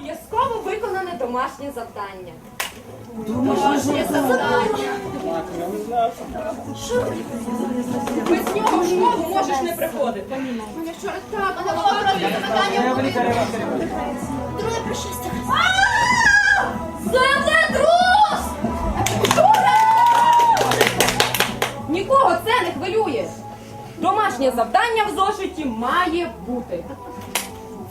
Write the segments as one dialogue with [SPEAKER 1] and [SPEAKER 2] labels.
[SPEAKER 1] Обов'язково виконане домашнє завдання. Домашнє завдання. Без нього в школу можеш не приходити. Мене вчора так, мене було просто завдання. Друге пришестя. Землетрус! Нікого це не хвилює. Домашнє завдання в зошиті має бути.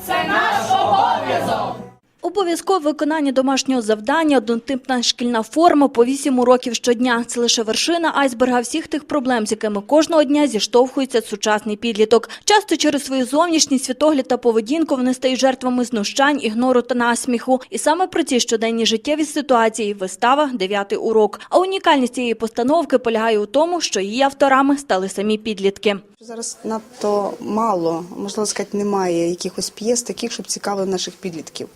[SPEAKER 1] Це наш обов'язок.
[SPEAKER 2] Обов'язкове виконання домашнього завдання, однотипна шкільна форма по 8 уроків щодня. Це лише вершина айсберга всіх тих проблем, з якими кожного дня зіштовхується сучасний підліток. Часто через свою зовнішність, світогляд та поведінку вони стають жертвами знущань, ігнору та насміху. І саме про ці щоденні життєві ситуації вистава «Дев'ятий урок. А унікальність цієї постановки полягає у тому, що її авторами стали самі підлітки.
[SPEAKER 3] Зараз надто мало, можливо сказати, немає якихось п'єс таких, щоб цікавили наших підлітків.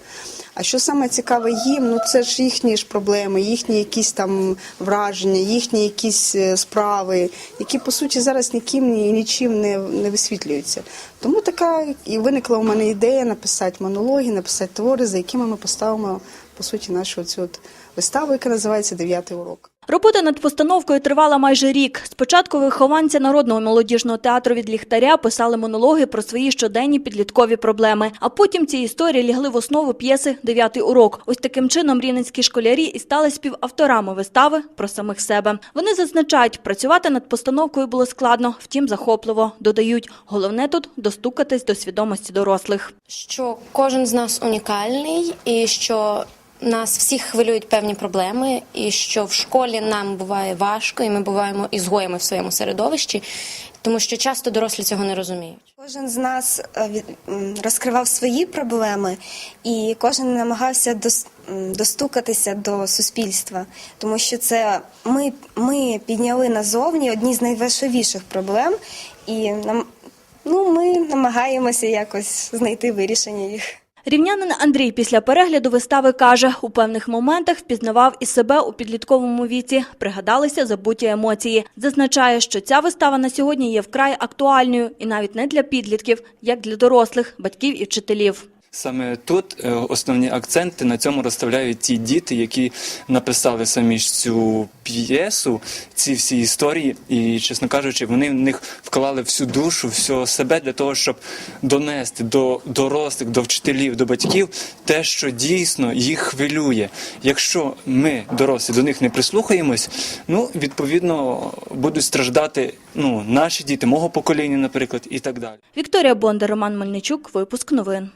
[SPEAKER 3] А що саме цікаве їм, ну це ж їхні ж проблеми, їхні якісь там враження, їхні якісь е, справи, які по суті зараз ніким ні нічим не, не висвітлюються. Тому така і виникла у мене ідея написати монологи, написати твори, за якими ми поставимо по суті нашу цю от виставу, яка називається Дев'ятий урок.
[SPEAKER 2] Робота над постановкою тривала майже рік. Спочатку вихованці народного молодіжного театру від ліхтаря писали монологи про свої щоденні підліткові проблеми. А потім ці історії лягли в основу п'єси Дев'ятий урок. Ось таким чином рівненські школярі і стали співавторами вистави про самих себе. Вони зазначають, працювати над постановкою було складно, втім захопливо. Додають, головне тут достукатись до свідомості дорослих.
[SPEAKER 4] що кожен з нас унікальний, і що нас всіх хвилюють певні проблеми, і що в школі нам буває важко, і ми буваємо ізгоями в своєму середовищі, тому що часто дорослі цього не розуміють.
[SPEAKER 5] Кожен з нас е, розкривав свої проблеми, і кожен намагався достукатися до суспільства, тому що це ми, ми підняли назовні одні з найважливіших проблем, і нам, ну, ми намагаємося якось знайти вирішення їх.
[SPEAKER 2] Рівнянин Андрій після перегляду вистави каже, у певних моментах впізнавав і себе у підлітковому віці. Пригадалися забуті емоції. Зазначає, що ця вистава на сьогодні є вкрай актуальною і навіть не для підлітків, як для дорослих, батьків і вчителів.
[SPEAKER 6] Саме тут е, основні акценти на цьому розставляють ті діти, які написали самі ж цю п'єсу, ці всі історії, і, чесно кажучи, вони в них вклали всю душу, всього себе для того, щоб донести до дорослих, до вчителів, до батьків те, що дійсно їх хвилює. Якщо ми, дорослі, до них не прислухаємось, ну відповідно будуть страждати ну, наші діти, мого покоління, наприклад, і так далі.
[SPEAKER 2] Вікторія Бондар, Роман Мельничук, випуск новин.